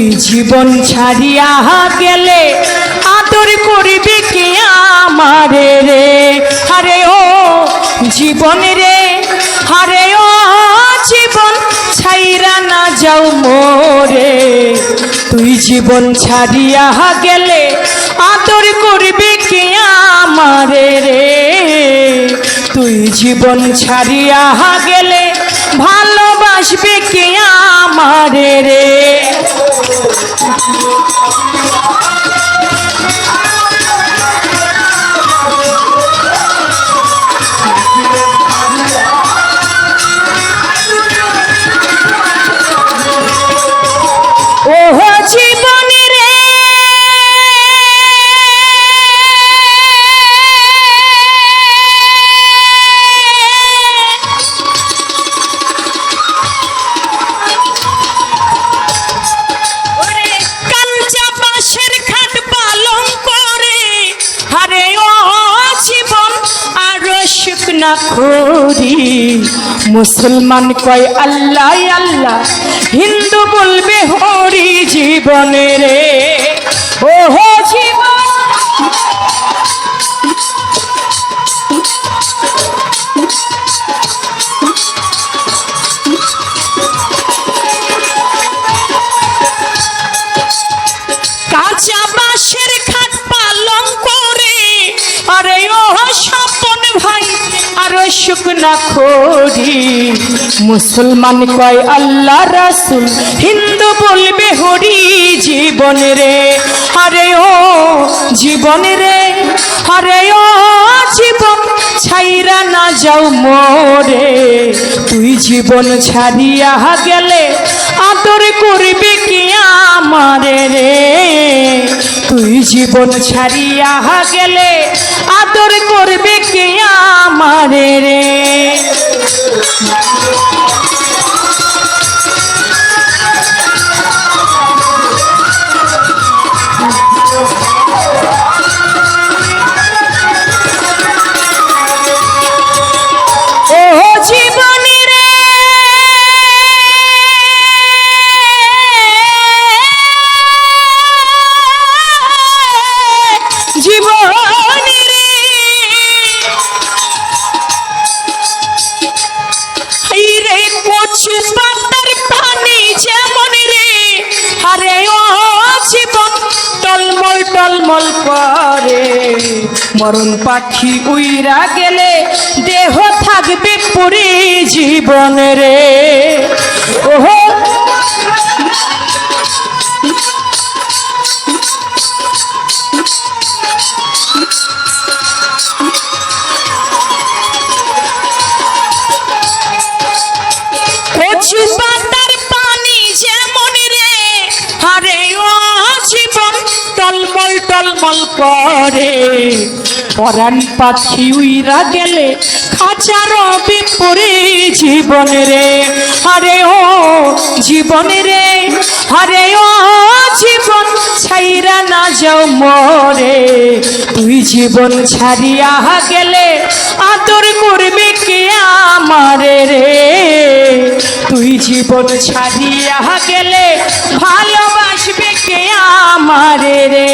তুই জীবন ছাড়িয়া গেলে আদর করবি কে আমারে রে? আরে ও জীবন রে, আরে ও জীবন ছাইরা না যাও মোরে। তুই জীবন ছাড়িয়া গেলে আদর করবি কে আমারে রে? তুই জীবন ছাড়িয়া গেলে ভালোবাসবে কে আমারে রে? মুসলমান কয় আল্লাহ আল্লাহ হিন্দু বলবে হরি জীবনে রে। শুকনা খড়ি মুসলমান কয় আল্লাহ রাসুল, হিন্দু বলবে হরি জীবন রে। আরে ও জীবন রে, আরে ও জীবন, ছাইরা না যাও মোরে। তুই জীবন ছাড়িয়া গেলে আদর করবে কি আমারে রে? তুই জীবন ছাড়িয়া গেলে আদর করবে কে আমারে রে। মরণ পাখি উইরা গেলে দেহ থাকবে পুরী জীবন রে। ওহো টলমল করে পরাণ পাখি উইরা গেলে খাঁচার বিপরে জীবন রে। আরে ও জীবন রে, আরে ও জীবন ছাইরা না যাও মরে। তুই জীবন ছাড়িয়া গেলে আদর করবে কে আমারে রে? জীবন ছাড়িয়া গেলে ভালোবাসবে কে আমার রে?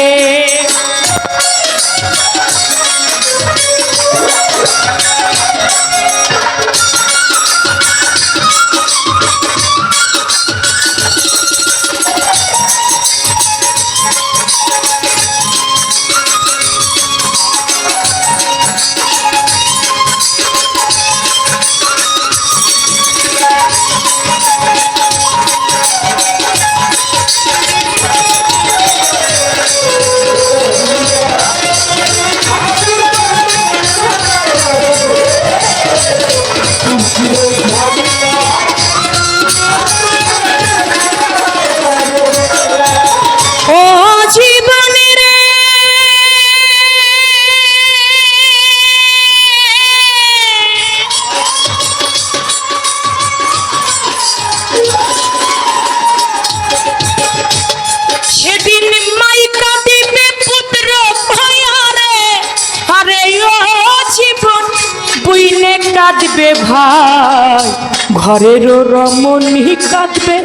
কাঁদবে ভাই ঘরেরও রমণী কাঁদবে।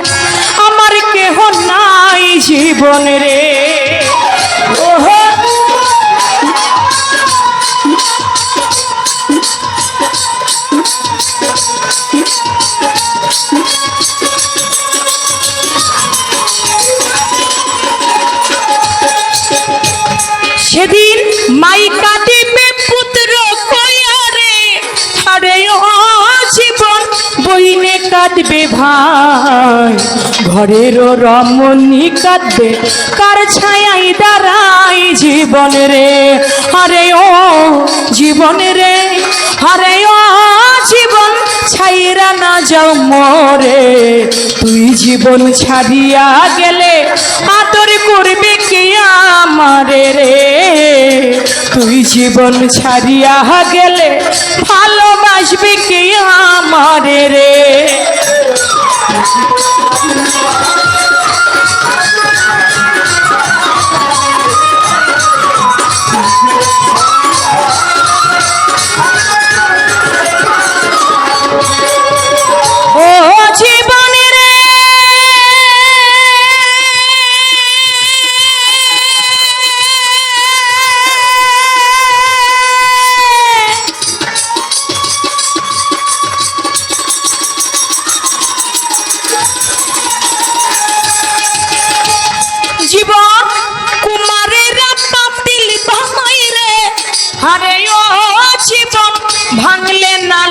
আমার কেহ নাই জীবন রে। কাঁদবে ভাই। ঘরের রমণী কাঁদবে, কার ছায়াই দাঁড়াই জীবন রে? হরে ও জীবন রে হরে ও জীবন ছাইরা না যাও মরে। তুই জীবন ছাড়িয়া গেলে আদর করবে কে আমারে রে? তুই জীবন ছাড়িয়া গেলে ভালোবাসবি কি আমারে রে?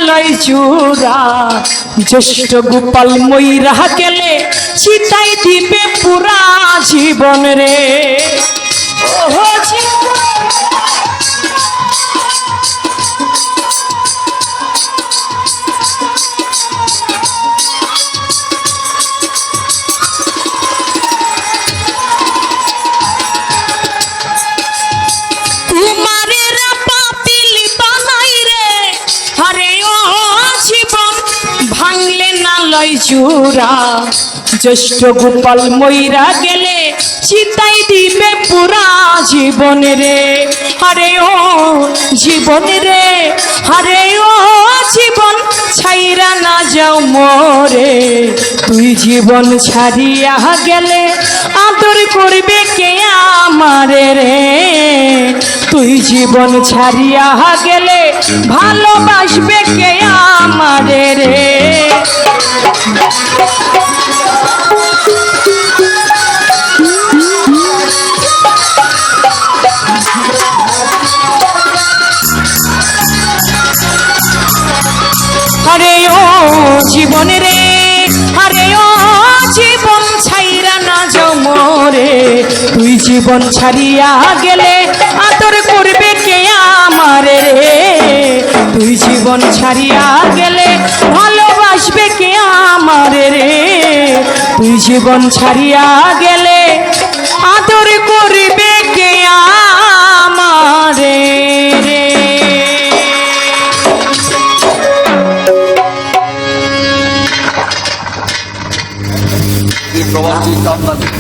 লয় চূড়া। জ্যেষ্ঠ গোপাল ময়রা গেলে চিতাই দিবে পুরা জীবন রে। ও জীবন ভাঙলে না লয় চূড়া জ্যেষ্ঠ গোপাল ময়রা গেলে চিতাই দিবে পুরা জীবন রে। আরে ও জীবন রে, আরে ও জীবন ছাইরা না যাও মরে। তুই জীবন ছাড়িয়া গেলে আদর করবে কে আমারে রে? তুই জীবন ছাড়িয়া গেলে ভালোবাসবে কে আমারে রে? জীবন ছাড়িয়া গেলে আদর করবে কে আমারে রে? তুই জীবন ছাড়িয়া গেলে ভালোবাসবে কে আমারে রে? তুই জীবন ছাড়িয়া গেলে আদর করবে কে আমারে রে? আপনাদের